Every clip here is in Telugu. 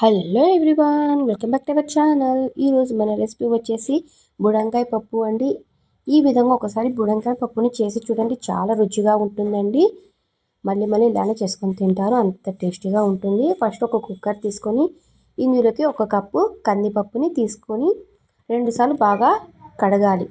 Hello everyone welcome back to our channel. ఈరోజు మన రెసిపీ వచ్చేసి బుడంకాయ పప్పు అండి. ఈ విధంగా ఒకసారి బుడంకాయ పప్పుని చేసి చూడండి చాలా రుచిగా ఉంటుందండి. మళ్ళీ మళ్ళీ ఇలానే చేసుకొని తింటారు అంత టేస్టీగా ఉంటుంది. ఫస్ట్ ఒక కుక్కర్ తీసుకొని ఇందులోకి ఒక కప్పు కందిపప్పుని తీసుకొని రెండుసార్లు బాగా కడగాలి.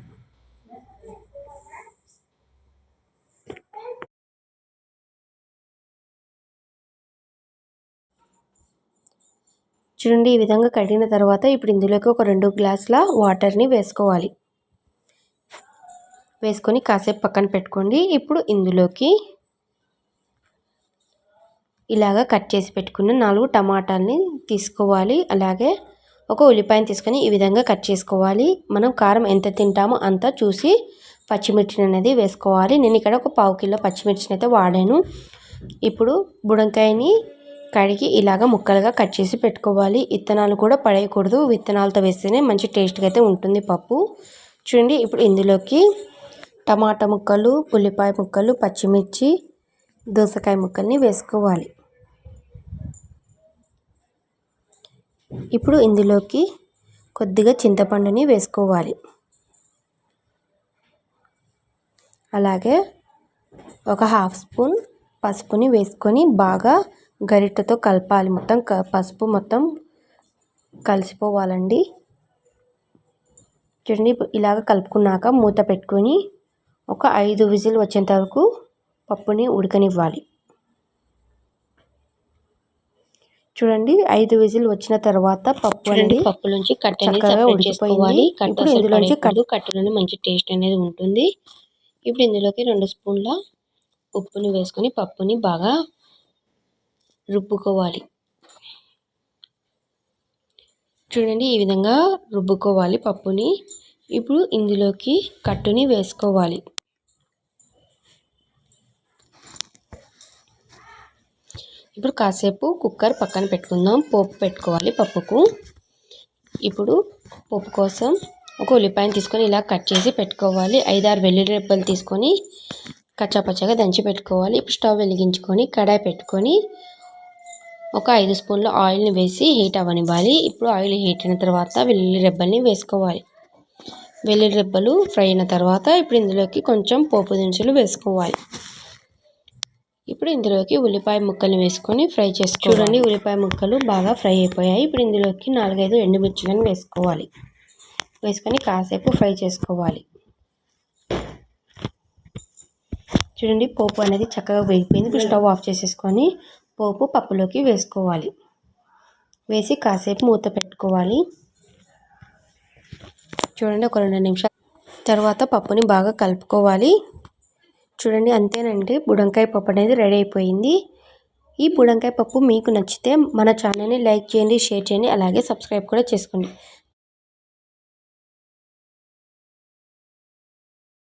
చూడండి ఈ విధంగా కడిగిన తర్వాత ఇప్పుడు ఇందులోకి ఒక రెండు గ్లాసుల వాటర్ని వేసుకోవాలి. వేసుకొని కాసేపు పక్కన పెట్టుకోండి. ఇప్పుడు ఇందులోకి ఇలాగా కట్ చేసి పెట్టుకున్న నాలుగు టమాటాలని తీసుకోవాలి. అలాగే ఒక ఉల్లిపాయని తీసుకొని ఈ విధంగా కట్ చేసుకోవాలి. మనం కారం ఎంత తింటామో అంత చూసి పచ్చిమిర్చిని అనేది వేసుకోవాలి. నేను ఇక్కడ ఒక పావు కిలో పచ్చిమిర్చిని అయితే వాడాను. ఇప్పుడు బుడంకాయని కడిగి ఇలాగ ముక్కలుగా కట్ చేసి పెట్టుకోవాలి. విత్తనాలు కూడా పడేయకూడదు. విత్తనాలతో వేస్తేనే మంచి టేస్ట్గా అయితే ఉంటుంది పప్పు. చూడండి ఇప్పుడు ఇందులోకి టమాటా ముక్కలు ఉల్లిపాయ ముక్కలు పచ్చిమిర్చి దోసకాయ ముక్కల్ని వేసుకోవాలి. ఇప్పుడు ఇందులోకి కొద్దిగా చింతపండుని వేసుకోవాలి. అలాగే ఒక హాఫ్ స్పూన్ పసుపుని వేసుకొని బాగా గరిటెతో కలపాలి. మొత్తం పసుపు మొత్తం కలిసిపోవాలండి. చూడండి ఇలాగ కలుపుకున్నాక మూత పెట్టుకొని ఒక ఐదు విజిల్ వచ్చేంత వరకు పప్పుని ఉడకనివ్వాలి. చూడండి ఐదు విజిల్ వచ్చిన తర్వాత పప్పు అనేది పప్పు నుంచి చక్కగా ఉడికిపోయింది. ఇప్పుడు ఇందులోంచి కట్టు కట్టులోనే మంచి టేస్ట్ అనేది ఉంటుంది. ఇప్పుడు ఇందులోకి రెండు స్పూన్ల ఉప్పుని వేసుకొని పప్పుని బాగా రుబ్బుకోవాలి. చూడండి ఈ విధంగా రుబ్బుకోవాలి పప్పుని. ఇప్పుడు ఇందులోకి కట్టుని వేసుకోవాలి. ఇప్పుడు కాసేపు కుక్కర్ పక్కన పెట్టుకుందాం. పోపు పెట్టుకోవాలి పప్పుకు. ఇప్పుడు పప్పు కోసం ఒక ఉల్లిపాయను తీసుకొని ఇలా కట్ చేసి పెట్టుకోవాలి. ఐదారు వెల్లుల్లి రెబ్బలు తీసుకొని కచ్చాపచ్చగా దంచి పెట్టుకోవాలి. ఇప్పుడు స్టవ్ వెలిగించుకొని కడాయి పెట్టుకొని ఒక ఐదు స్పూన్ల ఆయిల్ని వేసి హీట్ అవ్వనివ్వాలి. ఇప్పుడు ఆయిల్ హీట్ అయిన తర్వాత వెల్లుల్లి రెబ్బల్ని వేసుకోవాలి. వెల్లుల్లి రెబ్బలు ఫ్రై అయిన తర్వాత ఇప్పుడు ఇందులోకి కొంచెం పోపు దినుసులు వేసుకోవాలి. ఇప్పుడు ఇందులోకి ఉల్లిపాయ ముక్కలు వేసుకొని ఫ్రై చేసుకో చూడండి ఉల్లిపాయ ముక్కలు బాగా ఫ్రై అయిపోయాయి. ఇప్పుడు ఇందులోకి నాలుగైదు ఎండుమిర్చిలను వేసుకోవాలి. వేసుకొని కాసేపు ఫ్రై చేసుకోవాలి. చూడండి పోపు అనేది చక్కగా వేగిపోయింది. ఇప్పుడు స్టవ్ ఆఫ్ చేసేసుకొని పోపు పప్పులోకి వేసుకోవాలి. వేసి కాసేపు మూత పెట్టుకోవాలి. చూడండి ఒక రెండు నిమిషాలు తర్వాత పప్పుని బాగా కలుపుకోవాలి. చూడండి అంతేనండి. బుడంకాయ పప్పు అనేది రెడీ అయిపోయింది. ఈ బుడంకాయ పప్పు మీకు నచ్చితే మన ఛానల్ని లైక్ చేయండి షేర్ చేయండి అలాగే సబ్స్క్రైబ్ కూడా చేసుకోండి.